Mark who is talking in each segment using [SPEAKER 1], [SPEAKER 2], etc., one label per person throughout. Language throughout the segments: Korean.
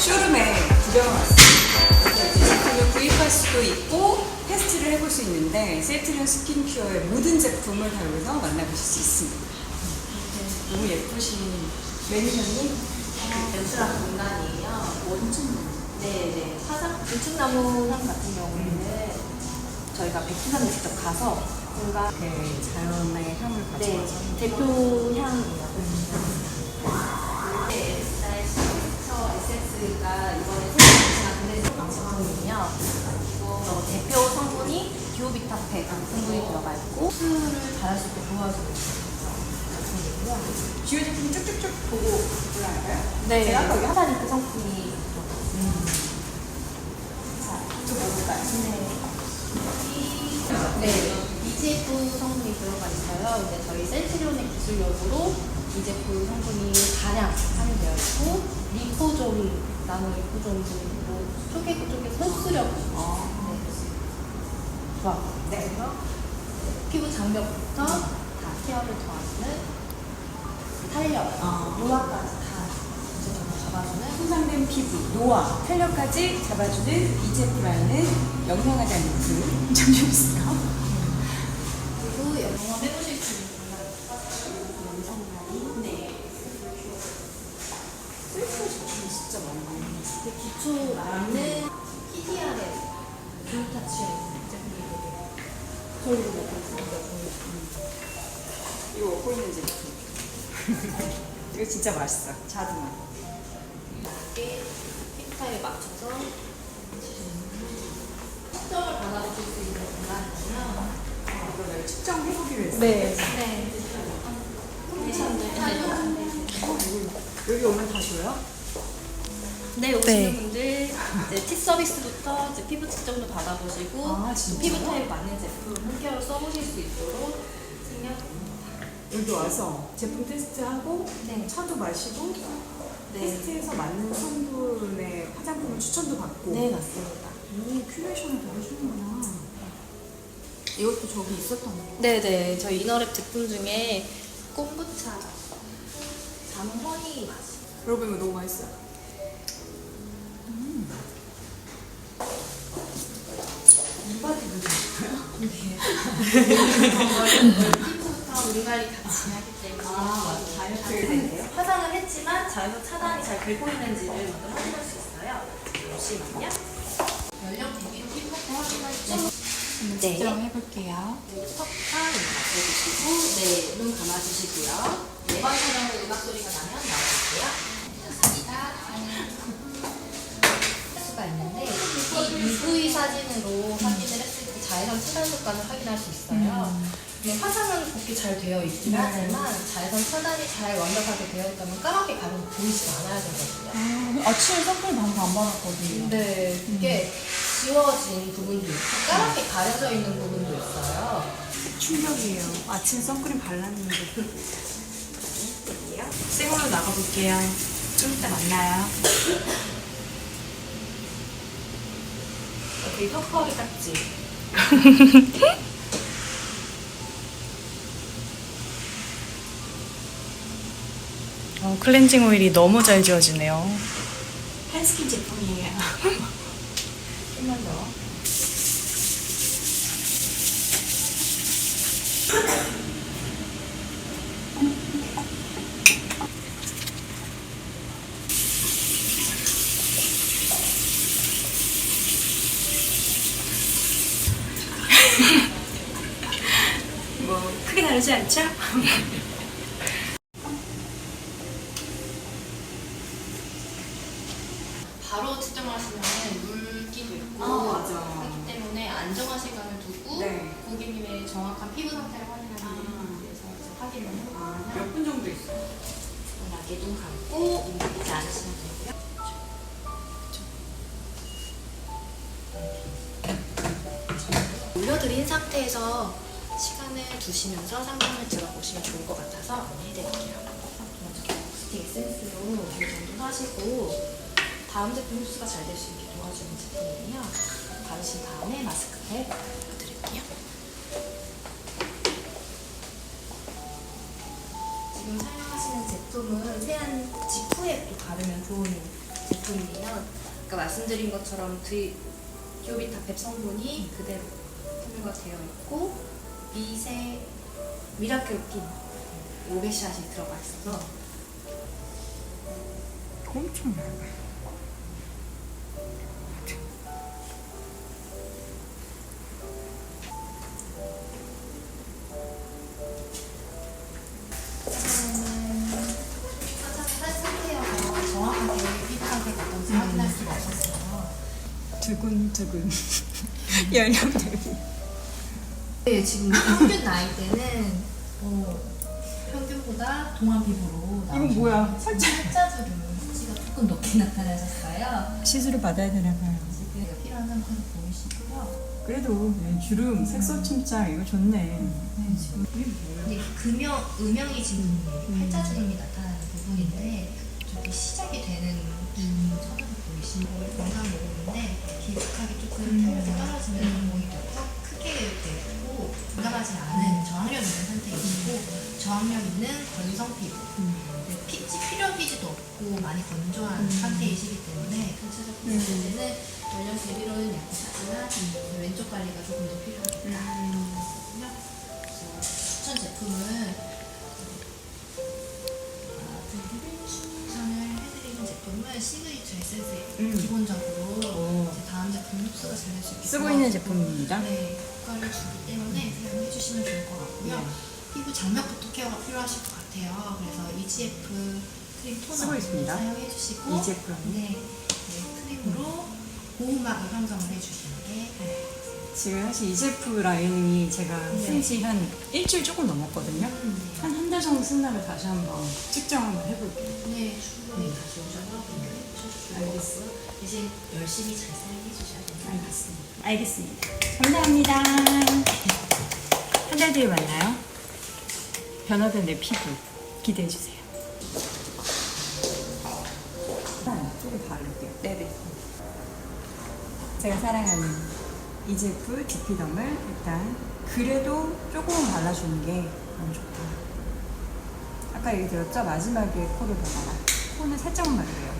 [SPEAKER 1] 쇼룸에 구경을 왔어요. 구입할 수도 있고 테스트를 해볼 수 있는데 세트룸 스킨큐어의 모든 제품을 다 여기서 만나보실 수 있습니다. 너무 예쁘신 매니저님.
[SPEAKER 2] 연출한 공간이에요. 원충. 네네. 화장 유충나무 향 같은 경우에는 저희가 베트남에 직접 가서 공간
[SPEAKER 1] 그 자연의 향을
[SPEAKER 2] 네
[SPEAKER 1] 가져와서
[SPEAKER 2] 대표 향이에요. 네, 에스타이셔 에센스가 이번에 새로 진행된 제품이에요. 이거 대표 성분이 디오비타팩 성분이 들어가 있고 수를 바를 수 있게 도와주는 제품이고요.
[SPEAKER 1] 주요 제품 쭉쭉쭉 보고 올라갈까요?
[SPEAKER 2] 네.
[SPEAKER 1] 제가 아까 여기
[SPEAKER 2] 하사니크 성분이 자,
[SPEAKER 1] 좀 볼까요?
[SPEAKER 2] 네. EGF 성분이 들어가 있어요. 근데 저희 센트리온의 기술력으로 EGF 성분이 다량 함유되어 있고 리포존, 나노 리포존으로 쪼개 쪼개 흡수력
[SPEAKER 1] 어.
[SPEAKER 2] 네. 좋아.
[SPEAKER 1] 네.
[SPEAKER 2] 그래서 피부 장벽부터 다 케어를 더하는 탄력,
[SPEAKER 1] 아.
[SPEAKER 2] 노화까지 다 전체적으로 잡아주는
[SPEAKER 1] 손상된 피부, 노화, 탄력까지 잡아주는 이제 프라는 영양하지 않는 그 잠시만요.
[SPEAKER 2] 그리고 경험해보실 수 있는 영상만이 네.
[SPEAKER 1] 쓸쓸 제품이 진짜 많네.
[SPEAKER 2] 그 기초 라인은 PDR의 글루타치온 제품이거든요. 저희도 먹고.
[SPEAKER 1] 이거 먹고 있는 제품. 이거 진짜 맛있어. 자두맛.
[SPEAKER 2] 이게 피부타입에 맞춰서 측정을 받아보실 수 있는 공간이고요.
[SPEAKER 1] 이거 내가 측정해보기로 했어.
[SPEAKER 2] 네. 네. 컴퓨터인데
[SPEAKER 1] 어, 이거 여기 오면 다 줘요?
[SPEAKER 2] 네, 오시는 분들 이제 티 서비스부터 이제 피부 측정도 받아보시고
[SPEAKER 1] 아, 진짜요?
[SPEAKER 2] 피부 타입 맞는 제품 홈케어로 써보실 수 있도록 생략됩니다.
[SPEAKER 1] 여기 와서 제품 테스트하고
[SPEAKER 2] 네.
[SPEAKER 1] 차도 마시고
[SPEAKER 2] 네.
[SPEAKER 1] 테스트해서 맞는 성분의 화장품을 추천도 받고
[SPEAKER 2] 네, 맞습니다.
[SPEAKER 1] 오 큐레이션을 다 해주는구나. 이것도 저기 있었던 거.
[SPEAKER 2] 네네, 저희 이너랩 제품 중에 콤부차 자몽 허니 맛이.
[SPEAKER 1] 여러분 이거 너무 맛있어요. 이바디도
[SPEAKER 2] 피부부터 우리 관리 같이 하기 때문에.
[SPEAKER 1] 다이어트
[SPEAKER 2] 화장을 했지만 자외선 차단이 잘 되고 있는지를 먼저 확인할 수 있어요. 잠시만요. 연령 대비로 피부부터 확인하시죠. 네.
[SPEAKER 1] 해볼게요.
[SPEAKER 2] 네, 턱과 맞춰주시고, 네, 눈 감아주시고요. 이번 촬영은 음악 소리가 나면 나와주세요. 좋습니다. 할 수가 있는데, 이 UV 사진으로 자외선 차단 효과를 확인할 수 있어요. 근데 화장은 곱게 잘 되어 있긴
[SPEAKER 1] 네.
[SPEAKER 2] 하지만 자외선 차단이 잘 완벽하게 되어 있다면 까맣게 가면 보이지 않아야 되거든요.
[SPEAKER 3] 아침에 선크림 반도 안 받았거든요.
[SPEAKER 2] 근데 이게 지워진 부분도 있고 까맣게 가려져 있는 부분도 있어요.
[SPEAKER 1] 충격이에요. 아침 선크림 발랐는데.
[SPEAKER 3] 생으로 나가볼게요. 좀 이따 만나요.
[SPEAKER 2] 되게 턱하게 닦지.
[SPEAKER 3] 어, 클렌징 오일이 너무 잘 지워지네요.
[SPEAKER 1] 헬스킨 제품이에요.
[SPEAKER 2] 좀만 더.
[SPEAKER 1] 않죠?
[SPEAKER 2] 바로 측정하시면 물기도 있고
[SPEAKER 1] 아, 맞아.
[SPEAKER 2] 하기 때문에 안정화 시간을 두고
[SPEAKER 1] 네.
[SPEAKER 2] 고객님의 정확한 피부 상태를 확인하기
[SPEAKER 1] 아.
[SPEAKER 2] 위해서 이제 확인을 해보면
[SPEAKER 1] 아, 몇 분 정도 있어요?
[SPEAKER 2] 약하게 눈 감고 움직이지 않으시면 되고요. 올려드린 상태에서 시간을 두시면서 상담을 들어보시면 좋을 것 같아서 해드릴게요. 먼저 스틱 에센스로 정도 하시고 다음 제품 흡수가 잘 될 수 있게 도와주는 제품이에요. 바르신 다음에 마스크팩 드릴게요. 지금 사용하시는 제품은 세안 직후에 또 바르면 좋은 제품이에요. 아까 말씀드린 것처럼 드 듀오비타 펩 성분이 그대로 함유가 되어 있고 미세 미라클 핀 500샷이 들어가 있어서
[SPEAKER 1] 엄청 얇아요.
[SPEAKER 2] 살 상태여서 정확하게 피부 상태가 어떤지 확인할 수가 없었어요.
[SPEAKER 1] 두근두근. 연령 대비.
[SPEAKER 2] 네, 지금 평균 나이대는 어, 평균보다 동안 피부로
[SPEAKER 1] 이건 뭐야?
[SPEAKER 2] 살짝 살짜주름 수치가 조금 높게 나타나셨어요.
[SPEAKER 1] 시술을 받아야 되나 봐요.
[SPEAKER 2] 지금 필요한 상태로 보이시고요.
[SPEAKER 1] 그래도 네, 주름, 색소 침착 이거 좋네.
[SPEAKER 2] 네, 지금
[SPEAKER 1] 이게 뭐야?
[SPEAKER 2] 이게 금형, 음영이 지금 팔자주름이 나타나는 부분인데 저기 시작이 되는 음, 천으로 보이시고 영상 보는데 깊숙하게 조금 탄력이 떨어지는 되고 올라가지 않은 저항력 있는 상태이시고 저항력 있는 건성 피부 네, 피, 찌필려 피지도 없고 많이 건조한 상태이시기 때문에 전체적으로 봤을 때는 연령 대비로는 약하지만 음, 왼쪽 관리가 조금 더. 거든요. 그래서 추천 제품은 아, 추천을 해드리는 제품은 시그니처 에센스예요.
[SPEAKER 1] 음.
[SPEAKER 2] 기본적으로
[SPEAKER 1] 오.
[SPEAKER 2] 이제 다음 제품 흡수가 잘 될 수 있게
[SPEAKER 1] 쓰고 있는 제품입니다.
[SPEAKER 2] 네, 효과를 주기 때문에 사용해 주시면 좋을 것 같고요.
[SPEAKER 1] 네.
[SPEAKER 2] 피부 장벽부터 케어가 필요하실 것 같아요. 그래서 EGF 크림 토너
[SPEAKER 1] 쓰고 있습니다.
[SPEAKER 2] 사용해 주시고
[SPEAKER 1] EGF 크림.
[SPEAKER 2] 네, 네, 크림으로 고음막을 형성을 해주시는 게
[SPEAKER 1] 지금 사실 이 제프 라인이 제가
[SPEAKER 2] 네.
[SPEAKER 1] 쓴지 한 일주일 조금 넘었거든요.
[SPEAKER 2] 음,
[SPEAKER 1] 한한 달 정도 쓴 다음에 다시 한번 측정 한번 해볼게요.
[SPEAKER 2] 네, 충분히 다시 오셔서 비교해 것 같고요. 대신 열심히 잘 사용해 주셔야 됩니다.
[SPEAKER 1] 알겠습니다. 알겠습니다. 감사합니다. 한 달 뒤에 만나요. 변화된 내 피부 기대해 주세요. 조금 바를게요. 네네. 제가 사랑하는 이제프 디피덤을 일단 그래도 조금은 발라주는 게 너무 좋다. 아까 얘기 들었죠? 마지막에 코를 봐봐라. 코는 살짝만 바르래요.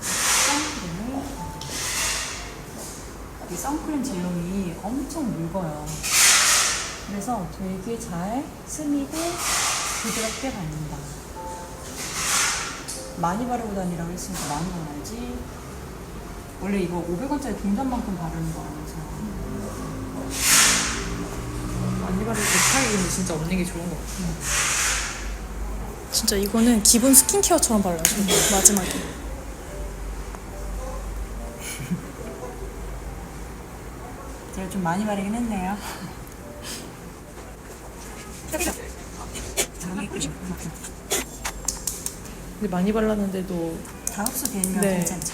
[SPEAKER 1] 선크림을 이 선크림 제형이 엄청 묽어요. 그래서 되게 잘 스미고 부드럽게 받는다. 많이 바르고 다니라고 했으니까 많이 발라야지. 원래 이거 500원짜리 동전만큼 바르는 거라면서.
[SPEAKER 4] 많이 바를 때 차이는 진짜 없는 게 좋은 것 같아요.
[SPEAKER 3] 진짜 이거는 기본 스킨케어처럼 발라줘. 마지막에.
[SPEAKER 1] 제가 좀 많이 바르긴 했네요.
[SPEAKER 4] 근데 많이 발랐는데도
[SPEAKER 1] 다 흡수되면
[SPEAKER 4] 네.
[SPEAKER 1] 괜찮죠?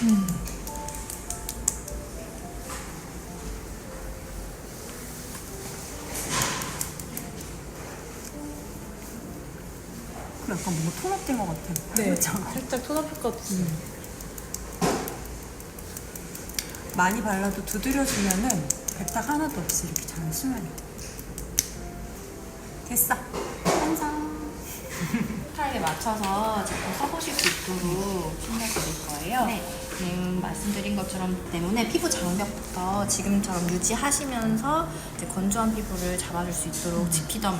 [SPEAKER 1] 그 약간 뭔가 통합된 것 같아요.
[SPEAKER 4] 네,
[SPEAKER 1] 그렇죠?
[SPEAKER 4] 살짝 톤업 효과도 있어요.
[SPEAKER 1] 많이 발라도 두드려주면은 백탁 하나도 없이 이렇게 잘 수면이 됐어. 완성.
[SPEAKER 2] 스타일에 맞춰서 제품 써보실 수 있도록 챙겨드릴 거예요.
[SPEAKER 1] 네.
[SPEAKER 2] 지금 말씀드린 것처럼 때문에 피부 장벽부터 지금처럼 유지하시면서 이제 건조한 피부를 잡아줄 수 있도록 지피덤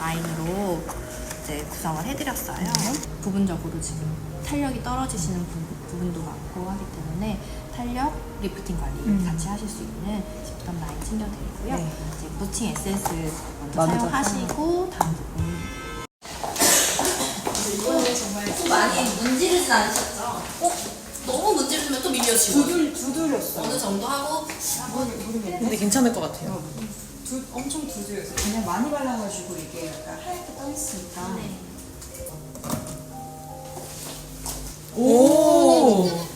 [SPEAKER 2] 라인으로 이제 구성을 해드렸어요. 부분적으로 지금 탄력이 떨어지시는 부, 부분도 많고 하기 때문에 탄력, 리프팅 관리
[SPEAKER 1] 음.
[SPEAKER 2] 같이 하실 수 있는 지피덤 라인 챙겨드리고요.
[SPEAKER 1] 네.
[SPEAKER 2] 이제 부팅 에센스 먼저
[SPEAKER 1] 먼저
[SPEAKER 2] 사용하시고 다음 부분 이거는 정말 좀 많이 문지르진 않으셨죠? 어? 너무 문지르면 또 밀려지고
[SPEAKER 1] 두들 두드렸어요.
[SPEAKER 2] 어느 정도 하고
[SPEAKER 4] 근데 괜찮을 것 같아요.
[SPEAKER 1] 두, 엄청 두드렸어요. 그냥 많이 발라가지고 이게 약간 하얗게 떠있으니까.
[SPEAKER 2] 네.
[SPEAKER 1] 오.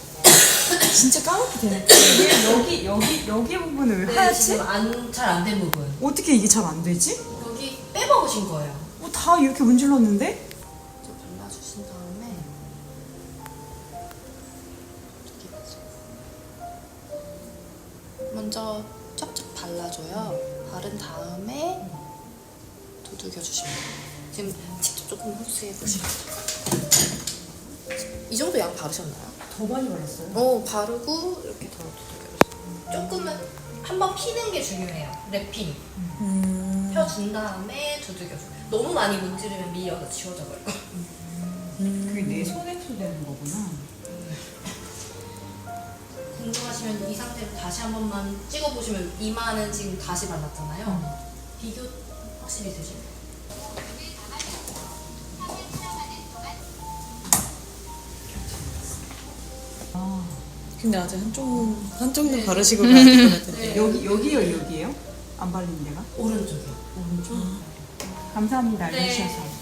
[SPEAKER 1] 진짜 까맣게 되네. 왜 여기 여기 여기 부분은 왜 하얗지?
[SPEAKER 2] 네, 지금 잘안 된 부분
[SPEAKER 1] 어떻게 이게 잘 안 되지?
[SPEAKER 2] 여기 빼먹으신 거예요
[SPEAKER 1] 어, 다 이렇게 문질렀는데?
[SPEAKER 2] 좀 발라주신 다음에? 먼저 쫙쫙 발라줘요 바른 다음에 두들겨 주시면 돼요. 지금 직접 조금 흡수해 보시면 이 정도 양 바르셨나요?
[SPEAKER 1] 더 많이 발랐어요?
[SPEAKER 2] 어 바르고 이렇게 더. 조금은 한번 피는 게 중요해요. 랩핑. 펴준 다음에 두들겨 주세요. 너무 많이 문지르면 미어서 지워져 버릴 거예요.
[SPEAKER 1] 그게 내 손에서 되는 거구나.
[SPEAKER 2] 궁금하시면 이 상태로 다시 한 번만 찍어보시면 이마는 지금 다시 발랐잖아요. 비교 확실히 되시죠?
[SPEAKER 1] 아,
[SPEAKER 4] 근데 아직 한쪽 한쪽도 바르시고 가야 될 것 같은데.
[SPEAKER 2] 네.
[SPEAKER 1] 여기 여기요 여기요? 안 발린 데가?
[SPEAKER 2] 오른쪽이요.
[SPEAKER 1] 오른쪽. 감사합니다
[SPEAKER 2] 네.
[SPEAKER 1] 알려주셔서.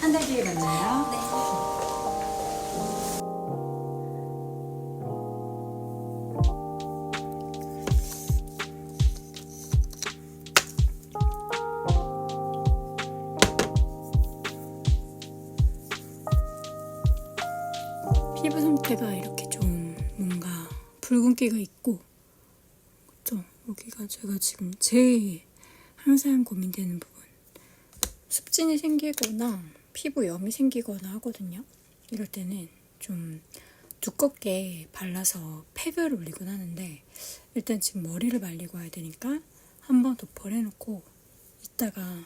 [SPEAKER 1] 한 달 뒤에 만나요.
[SPEAKER 3] 지금 제일 항상 고민되는 부분. 습진이 생기거나 피부염이 생기거나 하거든요. 이럴 때는 좀 두껍게 발라서 팩을 올리곤 하는데 일단 지금 머리를 말리고 와야 되니까 한번 도포를 해놓고 이따가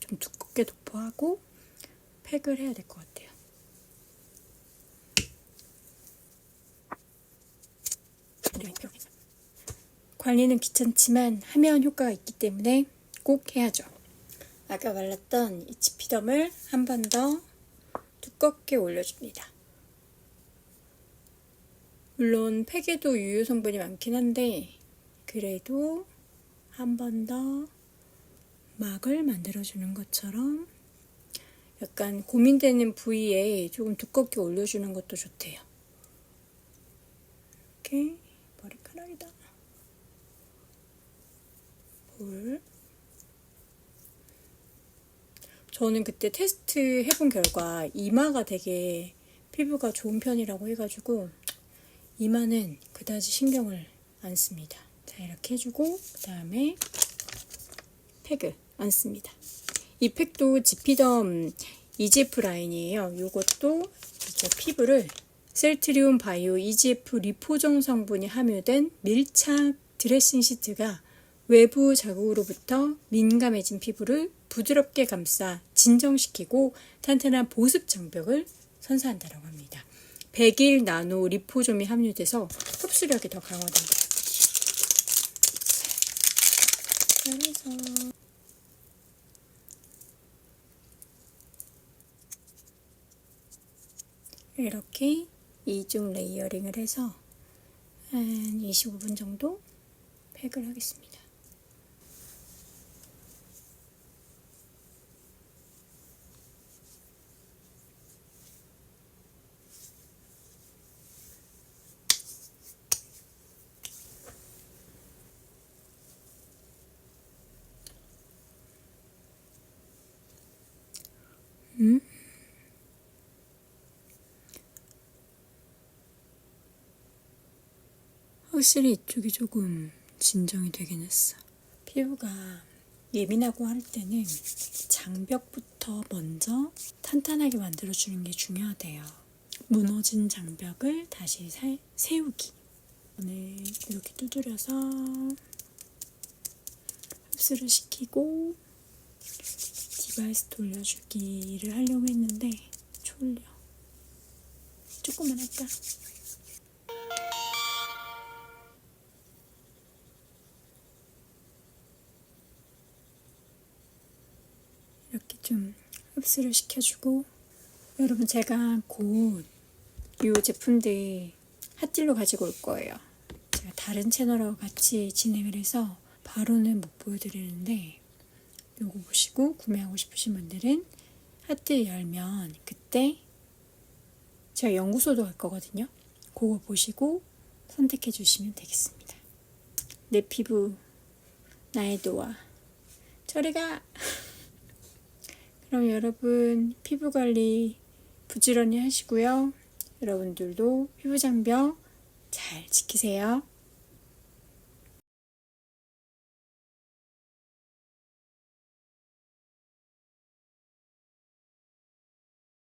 [SPEAKER 3] 좀 두껍게 도포하고 팩을 해야 될 것 같아요 관리는 귀찮지만 하면 효과가 있기 때문에 꼭 해야죠. 아까 말랐던 이 지피덤을 한 번 더 두껍게 올려줍니다. 물론 팩에도 유효 성분이 많긴 한데 그래도 한 번 더 막을 만들어주는 것처럼 약간 고민되는 부위에 조금 두껍게 올려주는 것도 좋대요. 이렇게 머리카락이다. 볼. 저는 그때 테스트 해본 결과 이마가 되게 피부가 좋은 편이라고 해가지고 이마는 그다지 신경을 안 씁니다. 자 이렇게 해주고 그 다음에 팩을 안 씁니다. 이 팩도 지피덤 EGF 라인이에요. 이것도 이제 피부를 셀트리온 바이오 EGF 리포정 성분이 함유된 밀착 드레싱 시트가 외부 자극으로부터 민감해진 피부를 부드럽게 감싸 진정시키고 탄탄한 보습 장벽을 선사한다고 합니다. 100일 나노 리포좀이 함유돼서 흡수력이 더 강화됩니다. 그래서 이렇게 이중 레이어링을 해서 한 25분 정도 팩을 하겠습니다. 확실히 이쪽이 조금 진정이 되긴 했어. 피부가 예민하고 할 때는 장벽부터 먼저 탄탄하게 만들어주는 게 중요하대요. 무너진 장벽을 다시 살, 세우기. 오늘 이렇게 두드려서 흡수를 시키고 디바이스 돌려주기를 하려고 했는데 졸려. 조금만 할까? 좀 흡수를 시켜주고 여러분 제가 곧 이 제품들 핫딜로 가지고 올 거예요. 제가 다른 채널하고 같이 진행을 해서 바로는 못 보여드리는데 요거 보시고 구매하고 싶으신 분들은 핫딜 열면 그때 제가 연구소도 갈 거거든요. 그거 보시고 선택해 주시면 되겠습니다. 내 피부 나의 노아 저리 가! 그럼 여러분 피부 관리 부지런히 하시고요. 여러분들도 피부 장벽 잘 지키세요.